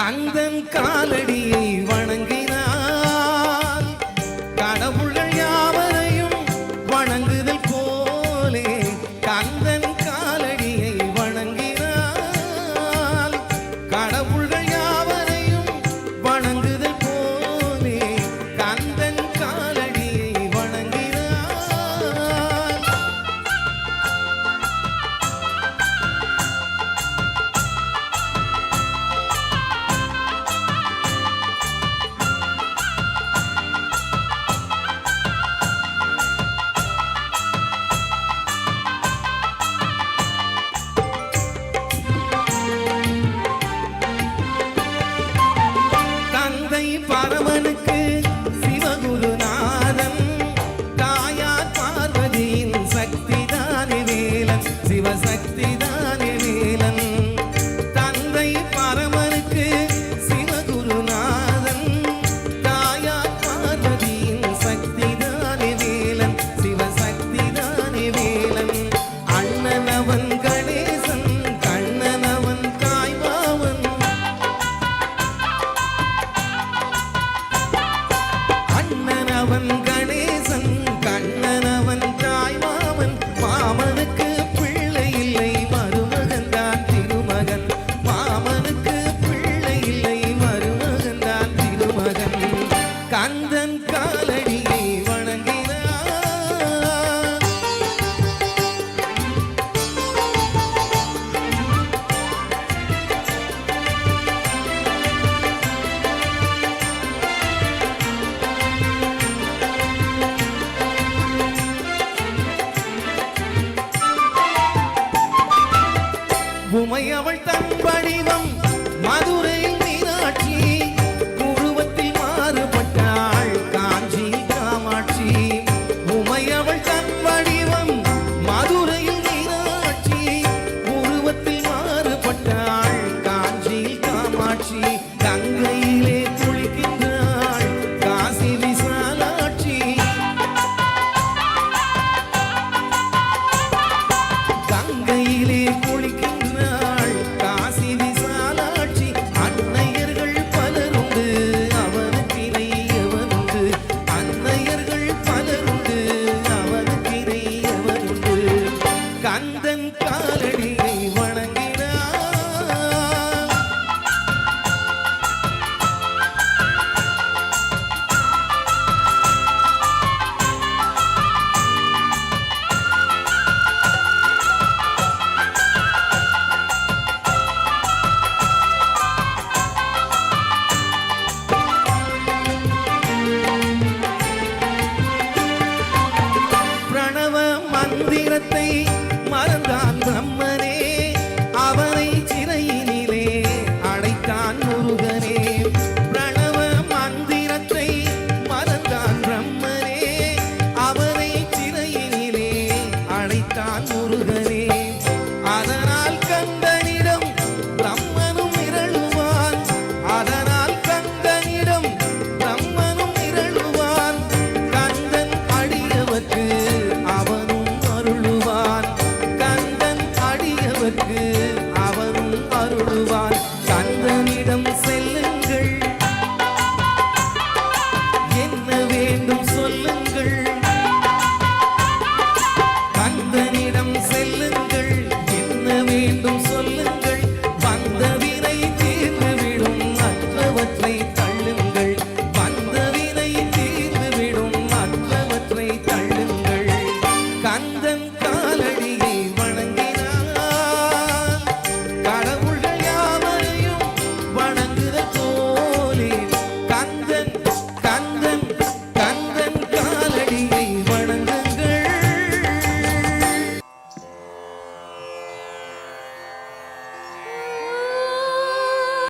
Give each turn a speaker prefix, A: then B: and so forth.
A: கந்தன் காலடியை வணங்கி கண்ணனவன் கணேசன் கண்ணனவன் காய்மாவன். அண்ணனவன் உமை அவள் தன் வடிவம் மதுரையில் மீனாட்சி உருவத்தில் மாறுபட்டாள் காஞ்சி காமாட்சி. உமை அவள் தன் வடிவம் மதுரையில் மீனாட்சி உருவத்தில் மாறுபட்டாள் காஞ்சி காமாட்சி. மந்திரத்தை மறந்து உன்னிடம்